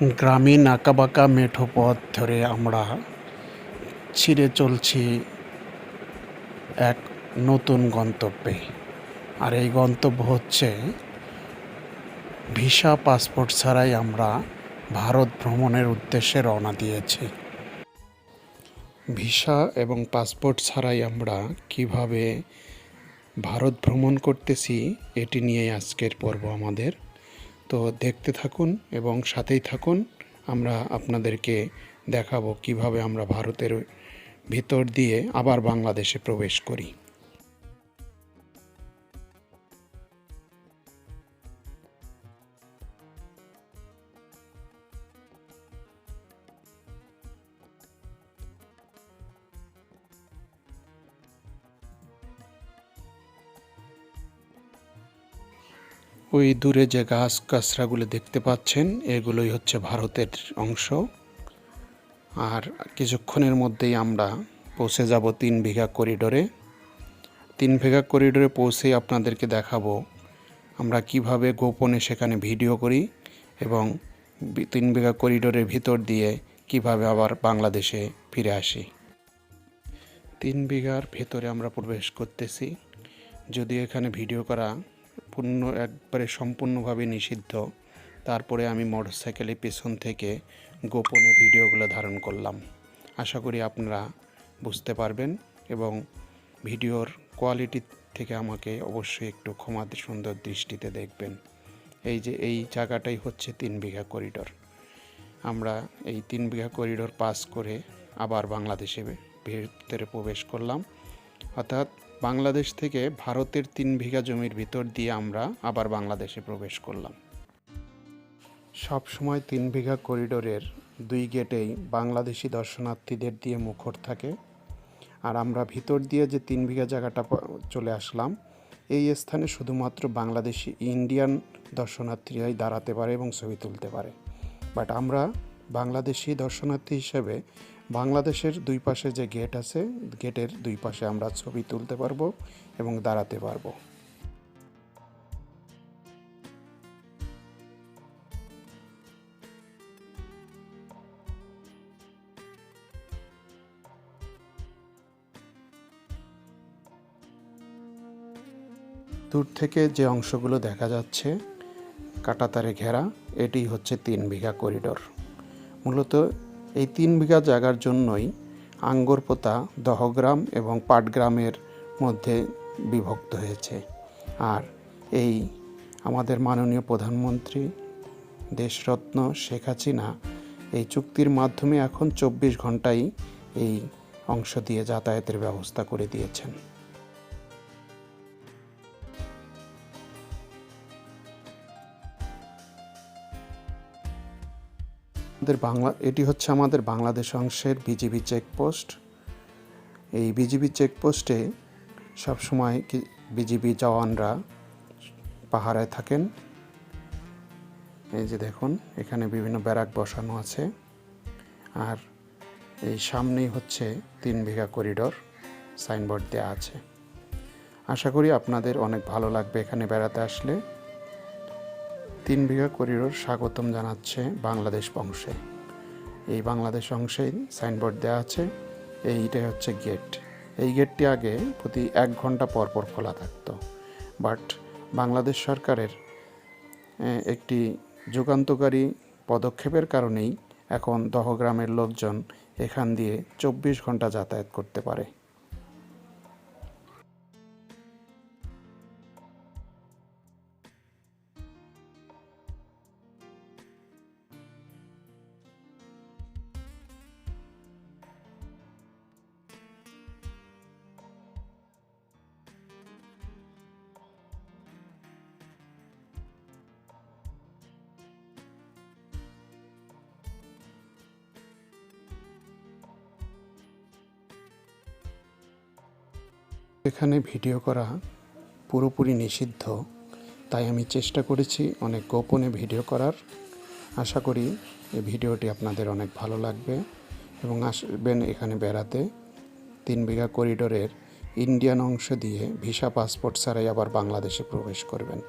গ্রামীণ আঁকাবাঁকা মেঠো পথ ধরে আমরা ছিঁড়ে চলছি এক নতুন গন্তব্যে। আর এই গন্তব্য হচ্ছে ভিসা পাসপোর্ট ছাড়াই আমরা ভারত ভ্রমণের উদ্দেশ্যে রওনা দিয়েছি। ভিসা এবং পাসপোর্ট ছাড়াই আমরা কীভাবে ভারত ভ্রমণ করতেছি, এটি নিয়ে আজকের পর্ব আমাদের। তো দেখতে থাকুন এবং সাথেই থাকুন। আমরা আপনাদেরকে দেখাবো কীভাবে আমরা ভারতের ভিতর দিয়ে আবার বাংলাদেশে প্রবেশ করি। ওই দূরে যে গাছ গাছরাগুলো দেখতে পাচ্ছেন, এগুলোই হচ্ছে ভারতের অংশ। আর কিছুক্ষণের মধ্যেই আমরা পৌঁছে যাব তিন বিঘা করিডোরে। তিন বিঘা করিডোরে পৌঁছেই আপনাদেরকে দেখাবো আমরা কীভাবে গোপনে সেখানে ভিডিও করি এবং তিন বিঘা করিডোরের ভিতর দিয়ে কীভাবে আবার বাংলাদেশে ফিরে আসি। তিন বিঘার ভেতরে আমরা প্রবেশ করতেছি। যদি এখানে ভিডিও করা পূর্ণ একবারে সম্পূর্ণভাবে নিষিদ্ধ। তারপরে আমি মোটরসাইকেলের পেছন থেকে গোপনে ভিডিওগুলো ধারণ করলাম। আশা করি আপনারা বুঝতে পারবেন এবং ভিডিওর কোয়ালিটি থেকে আমাকে অবশ্যই একটু ক্ষমা সুন্দর দৃষ্টিতে দেখবেন। এই যে, এই জায়গাটাই হচ্ছে তিন বিঘা করিডোর। আমরা এই তিন বিঘা করিডোর পাস করে আবার বাংলাদেশে ভেতরে প্রবেশ করলাম। অর্থাৎ বাংলাদেশ থেকে ভারতের তিন বিঘা জমির ভিতর দিয়ে আমরা আবার বাংলাদেশে প্রবেশ করলাম। সব সময় তিন বিঘা করিডোরের দুই গেটেই বাংলাদেশি দর্শনার্থীদের দিয়ে মুখর থাকে। আর আমরা ভিতর দিয়ে যে তিন বিঘা জায়গাটা চলে আসলাম, এই স্থানে শুধুমাত্র বাংলাদেশি ইন্ডিয়ান দর্শনার্থীরাই দাঁড়াতে পারে এবং ছবি তুলতে পারে। বাট আমরা বাংলাদেশি দর্শনার্থী হিসেবে বাংলাদেশের দুই পাশে যে গেট আছে গেটের দুই পাশে আমরা ছবি তুলতে পারব এবং দাঁড়াতে পারব। দূর থেকে যে অংশগুলো দেখা যাচ্ছে, কাটাতারে ঘেরা, এটি হচ্ছে তিন বিঘা করিডোর মূলত এই তিন বিঘা জায়গার জন্যই আঙ্গরপোতা দহগ্রাম এবং পাটগ্রামের মধ্যে বিভক্ত হয়েছে। আর এই আমাদের মাননীয় প্রধানমন্ত্রী দেশরত্ন শেখ হাসিনা এই চুক্তির মাধ্যমে এখন চব্বিশ ঘন্টাই এই অংশ দিয়ে যাতায়াতের ব্যবস্থা করে দিয়েছেন। আমাদের বাংলা, এটি হচ্ছে আমাদের বাংলাদেশ অংশের বিজিবি চেকপোস্ট। এই বিজিবি চেকপোস্টে সবসময় বিজিবি জওয়ানরা পাহারায় থাকেন। এই যে দেখুন, এখানে বিভিন্ন ব্যারাক বসানো আছে। আর এই সামনেই হচ্ছে তিন বিঘা করিডোর, সাইনবোর্ড দেওয়া আছে। আশা করি আপনাদের অনেক ভালো লাগবে এখানে বেড়াতে আসলে। তিন বিঘা করিডোর স্বাগতম জানাচ্ছে বাংলাদেশ অংশে এই বাংলাদেশ অংশেই সাইনবোর্ড দেওয়া আছে, এইটাই হচ্ছে গেট। এই গেটটি আগে প্রতি এক ঘণ্টা পর পর খোলা থাকতো। বাট বাংলাদেশ সরকারের একটি যুগান্তকারী পদক্ষেপের কারণেই এখন দহগ্রামের লোকজন এখান দিয়ে চব্বিশ ঘণ্টা যাতায়াত করতে পারে। এখানে ভিডিও করা পুরোপুরি নিষিদ্ধ, তাই আমি চেষ্টা করেছি অনেক গোপনে ভিডিও করার। আশা করি এই ভিডিওটি আপনাদের অনেক ভালো লাগবে এবং আসবেন এখানে বেড়াতে। তিন বিঘা করিডোরের ইন্ডিয়ান অংশ দিয়ে ভিসা পাসপোর্ট ছাড়াই আবার বাংলাদেশে প্রবেশ করবেন।